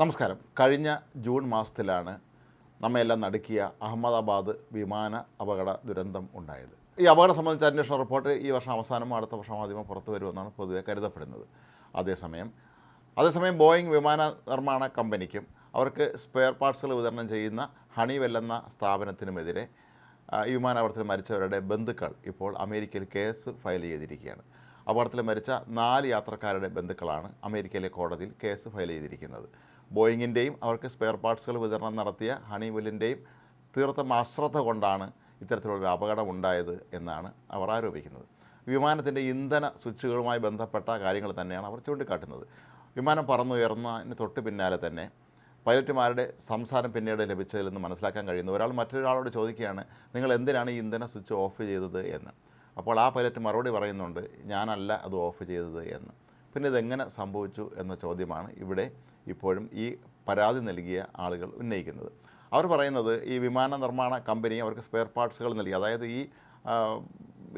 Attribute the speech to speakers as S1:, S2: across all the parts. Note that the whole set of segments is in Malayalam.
S1: നമസ്കാരം. കഴിഞ്ഞ ജൂൺ മാസത്തിലാണ് നമ്മയെല്ലാം നടുക്കിയ അഹമ്മദാബാദ് വിമാന അപകട ദുരന്തം ഉണ്ടായത്. ഈ അപകടം സംബന്ധിച്ച അന്വേഷണ റിപ്പോർട്ട് ഈ വർഷം അവസാനം അടുത്ത വർഷം ആദ്യമോ പുറത്തു വരുമെന്നാണ് പൊതുവെ കരുതപ്പെടുന്നത്. അതേസമയം അതേസമയം ബോയിങ് വിമാന നിർമ്മാണ കമ്പനിക്കും അവർക്ക് സ്പെയർ പാർട്സുകൾ വിതരണം ചെയ്യുന്ന ഹണിവെൽ എന്ന സ്ഥാപനത്തിനുമെതിരെ വിമാനാപകടത്തിൽ മരിച്ചവരുടെ ബന്ധുക്കൾ ഇപ്പോൾ അമേരിക്കയിൽ കേസ് ഫയൽ ചെയ്തിരിക്കുകയാണ്. അപകടത്തിൽ മരിച്ച നാല് യാത്രക്കാരുടെ ബന്ധുക്കളാണ് അമേരിക്കയിലെ കോടതിയിൽ കേസ് ഫയൽ ചെയ്തിരിക്കുന്നത്. ബോയിങ്ങിന്റെയും അവർക്ക് സ്പെയർ പാർട്സുകൾ വിതരണം നടത്തിയ ഹണിവെല്ലിന്റെയും തീർത്തും അശ്രദ്ധ കൊണ്ടാണ് ഇത്തരത്തിലുള്ളൊരു അപകടം ഉണ്ടായത് എന്നാണ് അവർ ആരോപിക്കുന്നത്. വിമാനത്തിന്റെ ഇന്ധന സ്വിച്ചുകളുമായി ബന്ധപ്പെട്ട കാര്യങ്ങൾ തന്നെയാണ് അവർ ചൂണ്ടിക്കാട്ടുന്നത്. വിമാനം പറന്നുയർന്നതിന് തൊട്ട് പിന്നാലെ തന്നെ പൈലറ്റുമാരുടെ സംസാരം പിന്നീട് ലഭിച്ചതിൽ നിന്ന് മനസ്സിലാക്കാൻ കഴിയുന്നു. ഒരാൾ മറ്റൊരാളോട് ചോദിക്കുകയാണ് നിങ്ങൾ എന്തിനാണ് ഈ ഇന്ധന സ്വിച്ച് ഓഫ് ചെയ്തത്? എന്ന്. അപ്പോൾ ആ പൈലറ്റ് മറുപടി പറയുന്നുണ്ട് ഞാനല്ല അത് ഓഫ് ചെയ്തത് എന്ന്. പിന്നെ ഇതെങ്ങനെ സംഭവിച്ചു എന്ന ചോദ്യമാണ് ഇവിടെ ഇപ്പോഴും ഈ പരാതി നൽകിയ ആളുകൾ ഉന്നയിക്കുന്നത്. അവർ പറയുന്നത് ഈ വിമാന നിർമ്മാണ കമ്പനി അവർക്ക് സ്പെയർ പാർട്സുകൾ നൽകി. അതായത് ഈ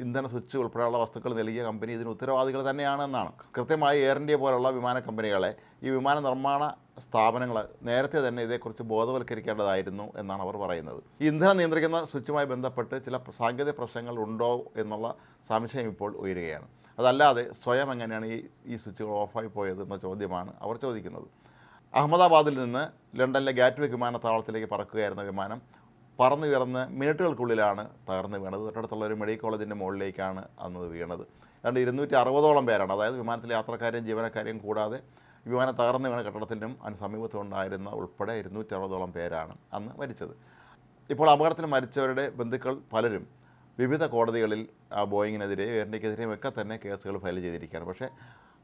S1: ഇന്ധന സ്വിച്ച് ഉൾപ്പെടെയുള്ള വസ്തുക്കൾ നൽകിയ കമ്പനി ഇതിന് ഉത്തരവാദികൾ തന്നെയാണ് എന്നാണ്. കൃത്യമായി എയർ ഇന്ത്യ പോലുള്ള വിമാന കമ്പനികളെ ഈ വിമാന നിർമ്മാണ സ്ഥാപനങ്ങൾ നേരത്തെ തന്നെ ഇതേക്കുറിച്ച് ബോധവൽക്കരിക്കേണ്ടതായിരുന്നു എന്നാണ് അവർ പറയുന്നത്. ഇന്ധനം നിയന്ത്രിക്കുന്ന സ്വിച്ചുമായി ബന്ധപ്പെട്ട് ചില സാങ്കേതിക പ്രശ്നങ്ങൾ ഉണ്ടോ എന്നുള്ള സംശയം ഇപ്പോൾ ഉയരുകയാണ്. അതല്ലാതെ സ്വയം എങ്ങനെയാണ് ഈ ഈ സ്വിച്ചുകൾ ഓഫായി പോയത് എന്ന ചോദ്യമാണ് അവർ ചോദിക്കുന്നത്. അഹമ്മദാബാദിൽ നിന്ന് ലണ്ടനിലെ ഗാറ്റ്വിക് വിമാനത്താവളത്തിലേക്ക് പറക്കുകയായിരുന്ന വിമാനം പറന്നുയർന്ന് മിനിറ്റുകൾക്കുള്ളിലാണ് തകർന്ന് വീണത്. തൊട്ടടുത്തുള്ള ഒരു മെഡിക്കൽ കോളേജിന്റെ മുകളിലേക്കാണ് അന്ന് വീണത്. അതുകൊണ്ട് ഇരുന്നൂറ്റി അറുപതോളം പേരാണ്. അതായത് വിമാനത്തിലെ യാത്രക്കാരെയും ജീവനക്കാരെയും കൂടാതെ വിമാനം തകർന്നു വീണ കെട്ടിടത്തിനും അതിന് സമീപത്തുണ്ടായിരുന്ന ഉൾപ്പെടെ ഇരുന്നൂറ്റി അറുപതോളം പേരാണ് അന്ന് മരിച്ചത്. ഇപ്പോൾ അപകടത്തിൽ മരിച്ചവരുടെ ബന്ധുക്കൾ പലരും വിവിധ കോടതികളിൽ ആ ബോയിങ്ങിനെതിരെ എയർ ഇന്ത്യക്കെതിരെയും ഒക്കെ തന്നെ കേസുകൾ ഫയൽ ചെയ്തിരിക്കുകയാണ്. പക്ഷേ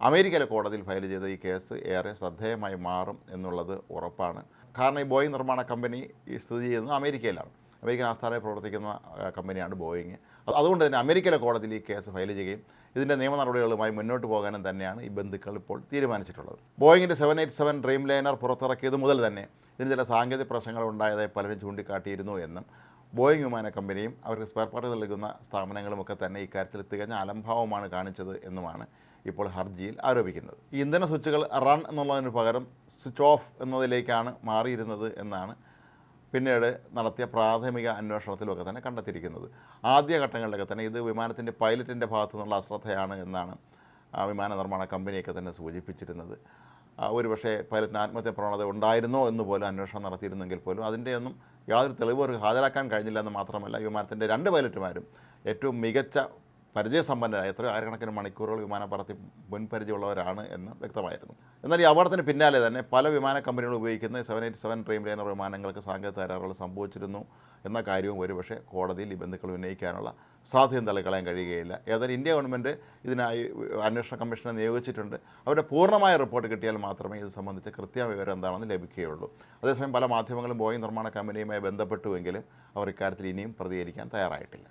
S1: അമേരിക്കയിലെ കോടതിയിൽ ഫയൽ ചെയ്ത ഈ കേസ് ഏറെ ശ്രദ്ധേയമായി മാറും എന്നുള്ളത് ഉറപ്പാണ്. കാരണം ഈ ബോയിങ് നിർമ്മാണ കമ്പനി സ്ഥിതി ചെയ്യുന്നത് അമേരിക്കയിലാണ്. അമേരിക്കൻ ആസ്ഥാനത്ത് പ്രവർത്തിക്കുന്ന കമ്പനിയാണ് ബോയിങ്. അതുകൊണ്ട് തന്നെ അമേരിക്കയിലെ കോടതിയിൽ ഈ കേസ് ഫയൽ ചെയ്യുകയും ഇതിന്റെ നിയമ നടപടികളുമായി മുന്നോട്ട് പോകാനും തന്നെയാണ് ഈ ബന്ധുക്കൾ ഇപ്പോൾ തീരുമാനിച്ചിട്ടുള്ളത്. ബോയിങ്ങിന്റെ seven eight seven Dreamliner പുറത്തിറക്കിയത് മുതൽ തന്നെ ഇതിന് ചില സാങ്കേതിക പ്രശ്നങ്ങൾ ഉണ്ടായതായി പലരും ചൂണ്ടിക്കാട്ടിയിരുന്നു എന്നും ബോയിങ് വിമാന കമ്പനിയും അവർക്ക് സ്പെയർ പാർട്ട് നൽകുന്ന സ്ഥാപനങ്ങളുമൊക്കെ തന്നെ ഇക്കാര്യത്തിൽ തികഞ്ഞ അലംഭാവമാണ് കാണിച്ചത് എന്നുമാണ് ഇപ്പോൾ ഹർജിയിൽ ആരോപിക്കുന്നത്. ഈ ഇന്ധന സ്വിച്ചുകൾ റൺ എന്നുള്ളതിന് പകരം സ്വിച്ച് ഓഫ് എന്നതിലേക്കാണ് മാറിയിരുന്നത് എന്നാണ് പിന്നീട് നടത്തിയ പ്രാഥമിക അന്വേഷണത്തിലൊക്കെ തന്നെ കണ്ടെത്തിയിരിക്കുന്നത്. ആദ്യഘട്ടങ്ങളിലൊക്കെ തന്നെ ഇത് വിമാനത്തിന്റെ പൈലറ്റിന്റെ ഭാഗത്തു നിന്നുള്ള അശ്രദ്ധയാണ് എന്നാണ് വിമാന നിർമ്മാണ കമ്പനിയൊക്കെ തന്നെ സൂചിപ്പിച്ചിരുന്നത്. ഒരുപക്ഷേ പൈലറ്റിന് ആത്മഹത്യ പ്രവണത ഉണ്ടായിരുന്നോ എന്ന് പോലും അന്വേഷണം നടത്തിയിരുന്നെങ്കിൽ പോലും അതിന്റെ ഒന്നും യാതൊരു തെളിവ് അവർക്ക് ഹാജരാക്കാൻ കഴിഞ്ഞില്ല എന്ന് മാത്രമല്ല വിമാനത്തിന്റെ രണ്ട് പൈലറ്റുമാരും ഏറ്റവും മികച്ച പരിചയസമ്പന്നരായ എത്രയോ ആയിരക്കണക്കിന് മണിക്കൂറുകൾ വിമാനം പറത്തി മുൻപരിചയമുള്ളവരാണ് എന്ന് വ്യക്തമായിരുന്നു. എന്നാൽ ഈ അപകടത്തിന് പിന്നാലെ തന്നെ പല വിമാന കമ്പനികൾ ഉപയോഗിക്കുന്ന seven eight seven Dreamliner വിമാനങ്ങൾക്ക് സാങ്കേതിക തകരാറുകൾ സംഭവിച്ചിരുന്നു എന്ന കാര്യവും ഒരുപക്ഷെ കോടതിയിൽ ഈ ബന്ധുക്കൾ ഉന്നയിക്കാനുള്ള സാധ്യത തള്ളിക്കളയാൻ കഴിയുകയില്ല. ഏതായാലും ഇന്ത്യ ഗവൺമെന്റ് ഇതിനായി അന്വേഷണ കമ്മീഷനെ നിയോഗിച്ചിട്ടുണ്ട്. അവരുടെ പൂർണമായ റിപ്പോർട്ട് കിട്ടിയാൽ മാത്രമേ ഇത് സംബന്ധിച്ച് കൃത്യമായ വിവരം എന്താണെന്ന് ലഭിക്കുകയുള്ളൂ. അതേസമയം പല മാധ്യമങ്ങളും ബോയിങ് നിർമ്മാണ കമ്പനിയുമായി ബന്ധപ്പെട്ടുവെങ്കിലും അവർ ഇക്കാര്യത്തിൽ ഇനിയും പ്രതികരിക്കാൻ തയ്യാറായിട്ടില്ല.